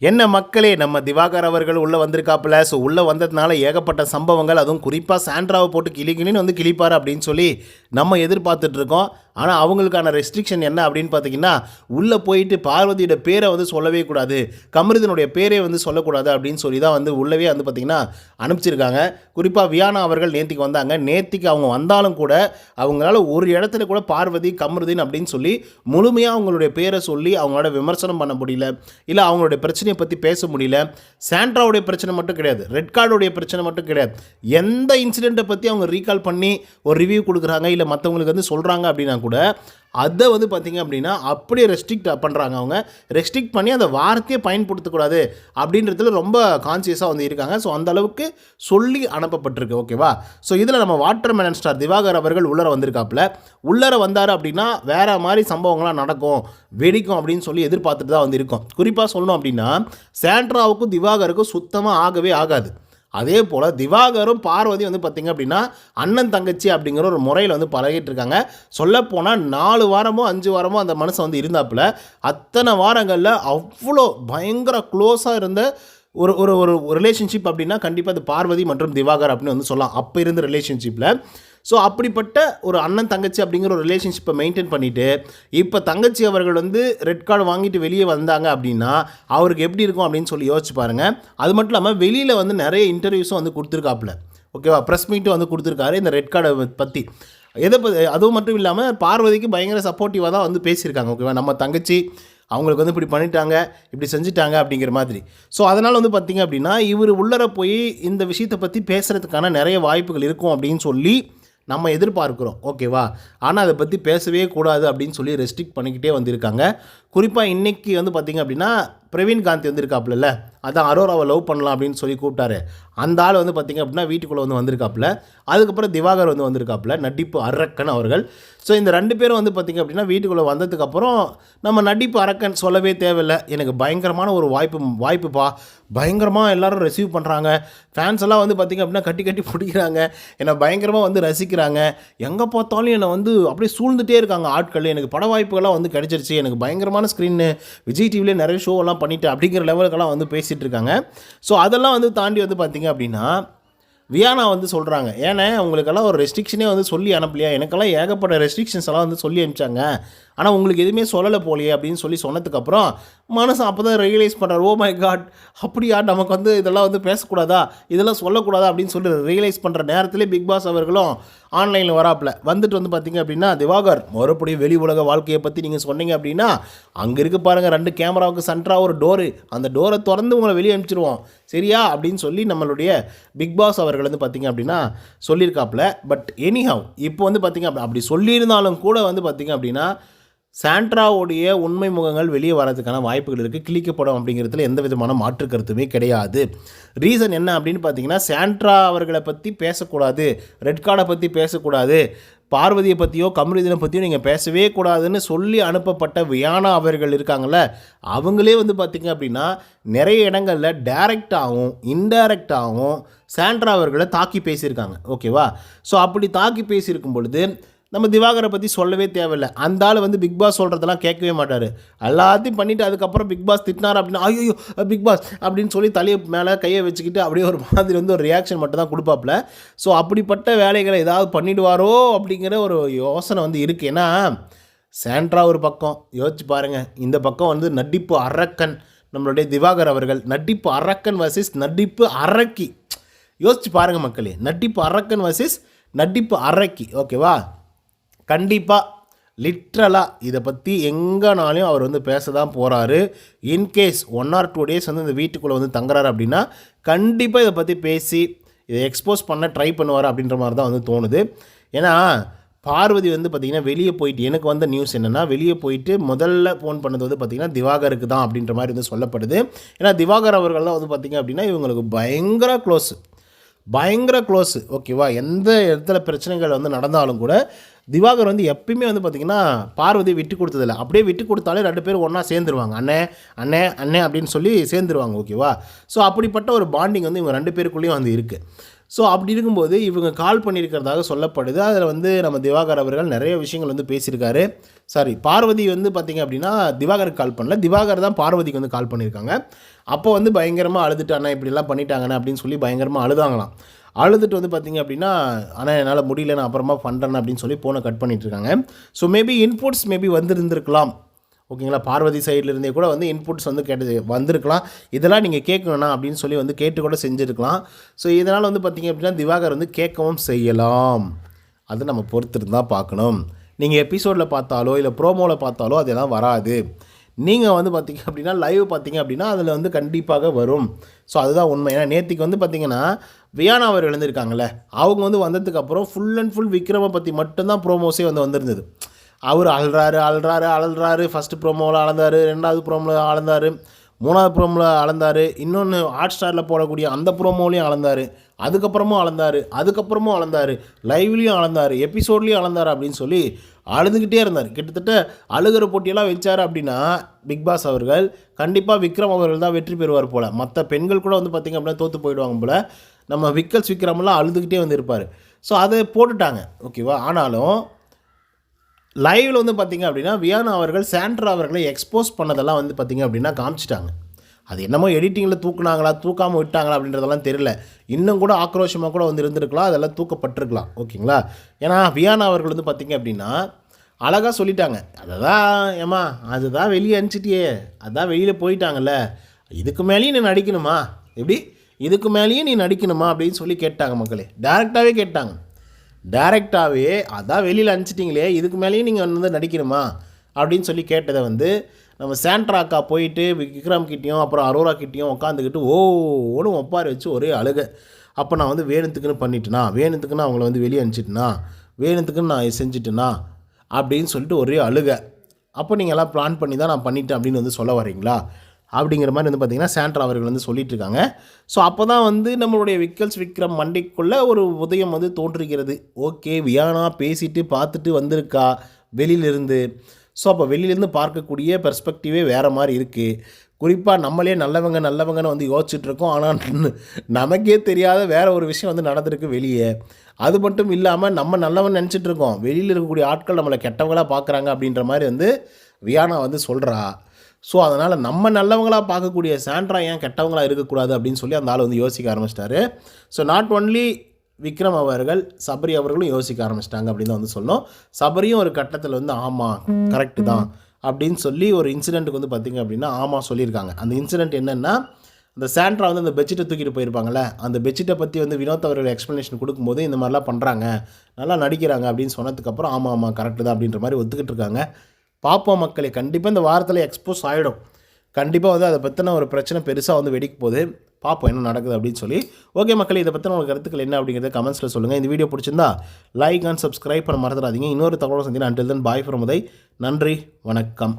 என்ன மக்களே நம்ம திவாகர் அவர்கள் உள்ளே வந்திருக்காப்புல. ஸோ உள்ளே வந்ததுனால ஏகப்பட்ட சம்பவங்கள் அதுவும் குறிப்பாக சாண்ட்ராவை போட்டு கிளிக்கிளின்னு வந்து கிளிப்பார் அப்படின்னு சொல்லி நம்ம எதிர்பார்த்துட்ருக்கோம் ஆனால் அவங்களுக்கான ரெஸ்ட்ரிக்ஷன் என்ன அப்படின்னு பார்த்தீங்கன்னா உள்ளே போயிட்டு பார்வதியோட பேரை வந்து சொல்லவே கூடாது கமருதனுடைய பேரே வந்து சொல்லக்கூடாது அப்படின்னு சொல்லி தான் வந்து உள்ளவே வந்து பார்த்திங்கன்னா அனுப்பிச்சிருக்காங்க. குறிப்பாக வியானா அவர்கள் நேத்திக்கு வந்தாங்க. நேத்திக்கு அவங்க வந்தாலும் கூட அவங்களால ஒரு இடத்துல கூட பார்வதி கமருதீன் அப்படின்னு சொல்லி முழுமையாக அவங்களுடைய பேரை சொல்லி அவங்களோட விமர்சனம் பண்ண முடியல. இல்லை அவங்களுடைய பிரச்சனையை பற்றி பேச முடியல. சாண்ட்ராவுடைய பிரச்சனை மட்டும் கிடையாது. ரெட் கார்டுடைய பிரச்சனை மட்டும் கிடையாது. எந்த இன்சிடெண்ட்டை பற்றி அவங்க ரீகால் பண்ணி ஒரு ரிவ்யூ கொடுக்குறாங்க இல்லை மற்றவங்களுக்கு வந்து சொல்கிறாங்க அப்படின்னா கூட அதை வந்து பார்த்திங்க அப்படின்னா அப்படியே ரெஸ்ட்ரிக்ட் பண்ணுறாங்க அவங்க. ரெஸ்ட்ரிக்ட் பண்ணி அந்த வார்த்தையை பயன்படுத்தக்கூடாது அப்படின்றதுல ரொம்ப கான்சியஸாக வந்து இருக்காங்க. ஸோ அந்த அளவுக்கு சொல்லி அனுப்பப்பட்டிருக்கு. ஓகேவா ஸோ இதில் நம்ம வாட்டர் மேலன் ஸ்டார் திவாகர் அவர்கள் உள்ளர வந்திருக்காப்புல. உள்ளர வந்தார் அப்படின்னா வேறு மாதிரி சம்பவங்கள்லாம் நடக்கும். வெடிக்கும் அப்படின்னு சொல்லி எதிர்பார்த்துட்டு தான் வந்து இருக்கும் குறிப்பாக சொல்லணும் அப்படின்னா சாண்ட்ராவுக்கும் திவாகருக்கும் சுத்தமாக ஆகவே ஆகாது. அதே போல் திவாகரும் பார்வதி வந்து பார்த்திங்க அப்படின்னா அண்ணன் தங்கச்சி அப்படிங்கிற ஒரு முறையில் வந்து பழகிட்டு இருக்காங்க சொல்லப்போனால் நாலு வாரமோ அஞ்சு வாரமோ அந்த மனுஷன் வந்து இருந்தாப்புல. அத்தனை வாரங்களில் அவ்வளோ பயங்கர க்ளோஸாக இருந்த ஒரு ஒரு ஒரு ரிலேஷன்ஷிப் அப்படின்னா கண்டிப்பாக அது பார்வதி மற்றும் திவாகர் அப்படின்னு வந்து சொல்லலாம். அப்போ இருந்த ரிலேஷன்ஷிப்பில் ஸோ அப்படிப்பட்ட ஒரு அண்ணன் தங்கச்சி அப்படிங்கிற ஒரு ரிலேஷன்ஷிப்பை மெயின்டைன் பண்ணிவிட்டு இப்போ தங்கச்சி அவர்கள் வந்து ரெட் கார்டு வாங்கிட்டு வெளியே வந்தாங்க அப்படின்னா அவருக்கு எப்படி இருக்கும் அப்படின்னு சொல்லி யோசிச்சு பாருங்கள் அது மட்டும் இல்லாமல் வெளியில் வந்து நிறைய இன்டர்வியூஸும் வந்து கொடுத்துருக்காப்புல. ஓகேவா ப்ரெஸ் மீட்டும் வந்து கொடுத்துருக்காரு இந்த ரெட் கார்டை பற்றி எதை பற்றி அதுவும் மட்டும் இல்லாமல் பார்வதிக்கு பயங்கர சப்போர்ட்டிவாக தான் வந்து பேசியிருக்காங்க. ஓகேவா நம்ம தங்கச்சி அவங்களுக்கு வந்து இப்படி பண்ணிட்டாங்க இப்படி செஞ்சுட்டாங்க அப்படிங்கிற மாதிரி. ஸோ அதனால் வந்து பார்த்திங்க அப்படின்னா இவர் உள்ளர போய் இந்த விஷயத்தை பற்றி பேசுகிறதுக்கான நிறைய வாய்ப்புகள் இருக்கும் அப்படின்னு சொல்லி நம்ம எதிர்பார்க்குறோம். ஓகேவா? ஆனால் அதை பற்றி பேசவே கூடாது அப்படின்னு சொல்லி ரெஸ்ட்ரிக்ட் பண்ணிக்கிட்டே வந்திருக்காங்க. குறிப்பாக இன்றைக்கி வந்து பார்த்திங்க அப்படின்னா பிரவீன் காந்தி வந்திருக்காப்புல அதான் அரோராவை லவ் பண்ணலாம் அப்படின்னு சொல்லி கூப்பிட்டாரு. அந்த ஆள் வந்து பார்த்திங்க அப்படின்னா வீட்டுக்குள்ளே வந்து வந்திருக்காப்புல. அதுக்கப்புறம் திவாகர் வந்து வந்திருக்காப்புல நடிப்பு அரக்கன் அவர்கள். ஸோ இந்த ரெண்டு பேரும் வந்து பார்த்திங்க அப்படின்னா வீட்டுக்குள்ளே வந்ததுக்கப்புறம் நம்ம நடிப்பு அரக்கன் சொல்லவே தேவையில்லை. எனக்கு பயங்கரமான ஒரு வாய்ப்பு வாய்ப்புப்பா. பயங்கரமாக எல்லாரும் ரிசீவ் பண்ணுறாங்க ஃபேன்ஸ் எல்லாம் வந்து பார்த்திங்க அப்படின்னா கட்டி கட்டி பிடிக்கிறாங்க. என்னை பயங்கரமாக வந்து ரசிக்கிறாங்க. எங்கே பார்த்தாலும் என்னை வந்து அப்படியே சூழ்ந்துட்டே இருக்காங்க ஆட்கள். எனக்கு பட வாய்ப்புகள்லாம் வந்து கிடச்சிருச்சு. எனக்கு பயங்கரமான ஸ்க்ரீனு விஜய் டிவிலே நிறைய ஷோ எல்லாம் பண்ணிட்டு அப்படிங்கிற லெவலுக்கெல்லாம் வந்து பேசிகிட்டு இருக்காங்க. ஸோ அதெல்லாம் வந்து தாண்டி வந்து பார்த்திங்க அப்படின்னா வியானா வந்து சொல்கிறாங்க ஏன்னா உங்களுக்கெல்லாம் ஒரு ரெஸ்ட்ரிக்ஷனே வந்து சொல்லி அனுப்பலையா? எனக்கெல்லாம் ஏகப்பட்ட ரெஸ்ட்ரிக்ஷன்ஸ் எல்லாம் வந்து சொல்லி அனுப்பிச்சாங்க. ஆனால் உங்களுக்கு எதுவுமே சொல்லலை போலையே அப்படின்னு சொல்லி சொன்னதுக்கப்புறம் மனசு அப்போ தான் ரியலைஸ் பண்ணுறாரு ஓ oh மை காட் அப்படியா? நமக்கு வந்து இதெல்லாம் வந்து பேசக்கூடாதா? இதெல்லாம் சொல்லக்கூடாதா? அப்படின்னு சொல்லி ரியலைஸ் பண்ணுற நேரத்திலே பிக் பாஸ் அவர்களும் ஆன்லைனில் வராப்பில். வந்துட்டு வந்து பார்த்தீங்க அப்படின்னா திவாகர் மறுபடியும் வெளி உலக வாழ்க்கையை பற்றி நீங்கள் சொன்னீங்க அப்படின்னா அங்கே இருக்க பாருங்கள் ரெண்டு கேமராவுக்கு சென்டராக ஒரு டோரு அந்த டோரை திறந்து உங்களை வெளியே அனுப்பிச்சிருவோம். சரியா? அப்படின்னு சொல்லி நம்மளுடைய பிக் பாஸ் அவர்கள் வந்து பார்த்திங்க அப்படின்னா சொல்லியிருக்காப்புல. பட் எனிஹவ் இப்போ வந்து பார்த்திங்க அப்படி அப்படி சொல்லியிருந்தாலும் கூட வந்து பார்த்திங்க அப்படின்னா சாண்ட்ராவுடைய உண்மை முகங்கள் வெளியே வரதுக்கான வாய்ப்புகள் இருக்குது கிழிக்கப்படும் அப்படிங்கிறதுல எந்த விதமான மாற்று கருத்துமே கிடையாது. ரீசன் என்ன அப்படின்னு பார்த்தீங்கன்னா சாண்ட்ரா அவர்களை பற்றி பேசக்கூடாது ரெட் கார்டை பற்றி பேசக்கூடாது பார்வதியை பற்றியோ கமருதீனை பற்றியோ நீங்கள் பேசவே கூடாதுன்னு சொல்லி அனுப்பப்பட்ட வியானா அவர்கள் இருக்காங்கள்ல அவங்களே வந்து பார்த்திங்க அப்படின்னா நிறைய இடங்களில் டேரெக்டாகவும் இன்டைரக்டாகவும் சாண்ட்ரா அவர்களை தாக்கி பேசியிருக்காங்க. ஓகேவா ஸோ அப்படி தாக்கி பேசியிருக்கும் பொழுது நம்ம திவாகரை பற்றி சொல்லவே தேவையில்லை. அந்த ஆள் வந்து பிக் பாஸ் சொல்கிறதெல்லாம் கேட்கவே மாட்டார். எல்லாத்தையும் பண்ணிவிட்டு அதுக்கப்புறம் பிக் பாஸ் திட்டினார் அப்படின்னா ஐயோ பிக் பாஸ் அப்படின்னு சொல்லி தலையை மேலே கையை வச்சுக்கிட்டு அப்படியே ஒரு மாதிரி வந்து ஒரு ரியாக்ஷன் மட்டும் தான் கொடுப்பாப்புல. ஸோ அப்படிப்பட்ட வேலைகளை ஏதாவது பண்ணிடுவாரோ அப்படிங்கிற ஒரு யோசனை வந்து இருக்குது ஏன்னா சாண்ட்ரா ஒரு பக்கம் யோசிச்சு பாருங்கள் இந்த பக்கம் வந்து நடிப்பு அரக்கன் நம்மளுடைய திவாகர் அவர்கள். நடிப்பு அரக்கன் வர்சஸ் நடிப்பு அரக்கி. யோசிச்சு பாருங்கள் மக்களே. நடிப்பு அரக்கன் வர்சஸ் நடிப்பு அரக்கி. ஓகேவா கண்டிப்பாக லிட்ரலாக இதை பற்றி எங்கேனாலையும் அவர் வந்து பேச தான் போகிறாரு in case one or two days வந்து இந்த வீட்டுக்குள்ளே வந்து தங்குறாரு அப்படின்னா கண்டிப்பாக இதை பற்றி பேசி இதை எக்ஸ்போஸ் பண்ண ட்ரை பண்ணுவார் அப்படின்ற மாதிரி தான் வந்து தோணுது. ஏன்னா பார்வதி வந்து பார்த்திங்கன்னா வெளியே போயிட்டு எனக்கு வந்த நியூஸ் என்னென்னா வெளியே போயிட்டு முதல்ல ஃபோன் பண்ணது வந்து பார்த்திங்கன்னா திவாகருக்கு தான் அப்படின்ற மாதிரி வந்து சொல்லப்படுது. ஏன்னா திவாகர் அவர்கள் தான் வந்து பார்த்திங்க அப்படின்னா இவங்களுக்கு பயங்கர க்ளோஸு பயங்கர க்ளோஸு ஓகேவா எந்த இடத்துல பிரச்சனைகள் வந்து நடந்தாலும் கூட திவாகர் வந்து எப்பயுமே வந்து பார்த்திங்கன்னா பார்வதி விட்டு கொடுத்ததில்ல. அப்படியே விட்டு கொடுத்தாலே ரெண்டு பேரும் ஒன்றா சேர்ந்துருவாங்க. அண்ணே அண்ணே அண்ணே அப்படின்னு சொல்லி சேர்ந்துருவாங்க ஓகேவா ஸோ அப்படிப்பட்ட ஒரு பாண்டிங் வந்து இவங்க ரெண்டு பேருக்குள்ளேயும் வந்து இருக்குது ஸோ அப்படி இருக்கும்போது இவங்க கால் பண்ணியிருக்கிறதாக சொல்லப்படுது. அதில் வந்து நம்ம திவாகர் அவர்கள் நிறைய விஷயங்கள் வந்து பேசியிருக்காரு. சாரி பார்வதி வந்து பார்த்திங்க அப்படின்னா திவாகருக்கு கால் பண்ணல. திவாகர் தான் பார்வதிக்கு வந்து கால் பண்ணியிருக்காங்க. அப்போ வந்து பயங்கரமாக அழுதுட்டு இப்படிலாம் பண்ணிட்டாங்கண்ணே அப்படின்னு சொல்லி பயங்கரமாக அழுதாங்களாம். அழுதுட்டு வந்து பார்த்திங்க அப்படின்னா ஆனால் என்னால் முடியல நான் அப்புறமா பண்ணுறேன் அப்படின்னு சொல்லி ஃபோனை கட் பண்ணிட்டு இருக்காங்க ஸோ மேபி இன்புட்ஸ் மேபி வந்திருந்திருக்கலாம். ஓகேங்களா? பார்வதி சைடுல இருந்தே கூட வந்து இன்புட்ஸ் வந்து கேட்டது வந்திருக்கலாம். இதெல்லாம் நீங்கள் கேட்கணும்னா அப்படின்னு சொல்லி வந்து கேட்டு கூட செஞ்சுருக்கலாம். ஸோ இதனால் வந்து பார்த்திங்க அப்படின்னா திவாகர் வந்து கேட்கவும் செய்யலாம். அது நம்ம பொறுத்திருந்து தான் பார்க்கணும் நீங்கள் எபிசோடில் பார்த்தாலோ இல்லை ப்ரோமோவில் பார்த்தாலோ அதெல்லாம் வராது. நீங்கள் வந்து பார்த்தீங்க அப்படின்னா லைவ் பார்த்தீங்க அப்படின்னா அதில் வந்து கண்டிப்பாக வரும். ஸோ அதுதான் உண்மை. ஏன்னா நேற்றுக்கு வந்து பார்த்திங்கன்னா வியானா அவர் எழுந்திருக்காங்கல்ல அவங்க வந்து வந்ததுக்கப்புறம் ஃபுல் அண்ட் ஃபுல் விக்ரமை பற்றி மட்டும்தான் ப்ரோமோஸே வந்து வந்திருந்தது. அவர் அழுறாரு அழுறாரு அழல்றாரு ஃபஸ்ட்டு ப்ரோமோவில் அளந்தார் ரெண்டாவது ப்ரோமோவில் அளந்தார் மூணாவது ப்ரோமோவில் அளந்தார் இன்னொன்று ஹாட் ஸ்டாரில் போடக்கூடிய அந்த ப்ரோமோலையும் அளந்தார் அதுக்கப்புறமும் அளந்தார் அதுக்கப்புறமும் அளந்தார் லைவ்லேயும் அளந்தார் எபிசோட்லேயும் அளந்தார் அப்படின்னு சொல்லி அழுதுகிட்டே இருந்தார். கிட்டத்தட்ட அழுகிற போட்டியெல்லாம் வச்சார் அப்படின்னா பிக் பாஸ் அவர்கள் கண்டிப்பாக விக்ரம் அவர்கள் தான் வெற்றி பெறுவார் போல். மற்ற பெண்கள் கூட வந்து பார்த்திங்க அப்படின்னா தோற்று போயிடுவாங்க போல். நம்ம விக்கல்ஸ் விக்ரமெல்லாம் அழுதுகிட்டே வந்திருப்பார் ஸோ அதை போட்டுட்டாங்க. ஓகேவா ஆனாலும் லைவில் வந்து பார்த்திங்க அப்படின்னா வியானா அவர்கள் சாண்ட்ரா அவர்களை எக்ஸ்போஸ் பண்ணதெல்லாம் வந்து பார்த்திங்க அப்படின்னா காமிச்சிட்டாங்க. அது என்னமோ எடிட்டிங்கில் தூக்குனாங்களா தூக்காமல் விட்டாங்களா அப்படின்றதெல்லாம் தெரியல. இன்னும் கூட ஆக்ரோஷமாக கூட வந்து இருந்திருக்கலாம் அதெல்லாம் தூக்கப்பட்டிருக்கலாம். ஓகேங்களா ஏன்னா வியானா அவர்கள் வந்து பார்த்திங்க அப்படின்னா அழகாக சொல்லிட்டாங்க. அதை தான் ஏம்மா அதுதான் வெளியே அனுப்பிச்சிட்டியே. அதான் வெளியில் போயிட்டாங்கல்ல. இதுக்கு மேலேயும் நான் நடிக்கணுமா? எப்படி? இதுக்கு மேலேயும் நீ நடிக்கணுமா அப்படின்னு சொல்லி கேட்டாங்க மக்களே. டேரெக்டாகவே கேட்டாங்க. டேரெக்டாகவே அதான் வெளியில் அனுப்பிச்சிட்டிங்களே இதுக்கு மேலேயும் நீங்கள் வந்து நடிக்கணுமா அப்படின்னு சொல்லி கேட்டதை வந்து நம்ம சாண்ட்ரா அக்கா போயிட்டு விக்ரம் கிட்டேயும் அப்புறம் அரோரா கிட்டேயும் உட்காந்துக்கிட்டு ஓன்னு ஒப்பாரி வச்சு ஒரே அழுக. அப்போ நான் வந்து வேணுத்துக்குன்னு பண்ணிட்டேனா? வேணுத்துக்குன்னு அவங்கள வந்து வெளியே அனுப்பிச்சிட்டேனா? வேணுத்துக்குன்னு நான் செஞ்சுட்டேனா? அப்படின்னு சொல்லிட்டு ஒரே அழுக. அப்போ நீங்கள் எல்லாம் பிளான் பண்ணி தான் நான் பண்ணிட்டேன் அப்படின்னு வந்து சொல்ல வரீங்களா அப்படிங்கிற மாதிரி வந்து பார்த்திங்கன்னா சாண்ட்ரா அவர்கள் வந்து சொல்லிட்டு இருக்காங்க ஸோ அப்போ தான் வந்து நம்மளுடைய விக்கல்ஸ் விக்ரம் மண்டைக்குள்ளே ஒரு உதயம் வந்து தோன்றுகிறது. ஓகே வியானா பேசிட்டு பார்த்துட்டு வந்திருக்கா வெளியிலிருந்து. ஸோ அப்போ வெளியிலேருந்து பார்க்கக்கூடிய பெர்ஸ்பெக்டிவே வேறு மாதிரி இருக்குது குறிப்பாக நம்மளே நல்லவங்க நல்லவங்கன்னு வந்து யோசிச்சுட்ருக்கோம். ஆனால் நமக்கே தெரியாத வேற ஒரு விஷயம் வந்து நடந்திருக்கு வெளியே. அது மட்டும் இல்லாமல் நம்ம நல்லவன் நினச்சிட்டு இருக்கோம் வெளியில் இருக்கக்கூடிய ஆட்கள் நம்மளை கெட்டவங்களாக பார்க்குறாங்க அப்படின்ற மாதிரி வந்து வியானா வந்து சொல்கிறா ஸோ அதனால் நம்ம நல்லவங்களாக பார்க்கக்கூடிய சாண்ட்ரா ஏன் கெட்டவங்களாக இருக்கக்கூடாது அப்படின்னு சொல்லி அந்த ஆள் வந்து யோசிக்க ஆரம்பிச்சிட்டாரு. ஸோ நாட் ஒன்லி விக்ரம் அவர்கள் சபரி அவர்களும் யோசிக்க ஆரம்பிச்சிட்டாங்க அப்படின்னு தான் வந்து சொன்னோம் சபரியும் ஒரு கட்டத்தில் வந்து ஆமாம் கரெக்டு தான். அப்படின்னு சொல்லி ஒரு இன்சிடெண்ட்டுக்கு வந்து பார்த்திங்க அப்படின்னா ஆமாம் சொல்லியிருக்காங்க. அந்த இன்சிடெண்ட் என்னென்னா அந்த சாண்ட்ரா வந்து அந்த பெட்ஷீட்டை தூக்கிட்டு போயிருப்பாங்கள்ல அந்த பெட்ஷீட்டை பற்றி வந்து வினோத் அவர்கள் எக்ஸ்ப்ளனேஷன் கொடுக்கும்போது இந்த மாதிரிலாம் பண்ணுறாங்க நல்லா நடிக்கிறாங்க அப்படின்னு சொன்னதுக்கப்புறம் ஆமாம் ஆமாம் கரெக்டு தான் அப்படின்ற மாதிரி ஒத்துக்கிட்டு இருக்காங்க. பார்ப்போம் மக்களே கண்டிப்பாக இந்த வாரத்தில் எக்ஸ்போஸ் ஆகிடும் கண்டிப்பாக வந்து அதை பற்றின ஒரு பிரச்சனை பெருசாக வந்து வெடிக்க போகுது. பார்ப்போம் என்ன நடக்குது அப்படின்னு சொல்லி. ஓகே மக்கள் இதை பற்றின உங்களுக்கு கருத்துக்கள் என்ன அப்படிங்கிறத கமெண்ட்ஸில் சொல்லுங்கள் இந்த வீடியோ பிடிச்சிருந்தா லைக் அண்ட் சப்ஸ்கிரைப் பண்ண மறந்துடாதீங்க. இன்னொரு தகவலை சந்தினா அண்டில் தன் பாய் ஃப்ரம் நன்றி வணக்கம்.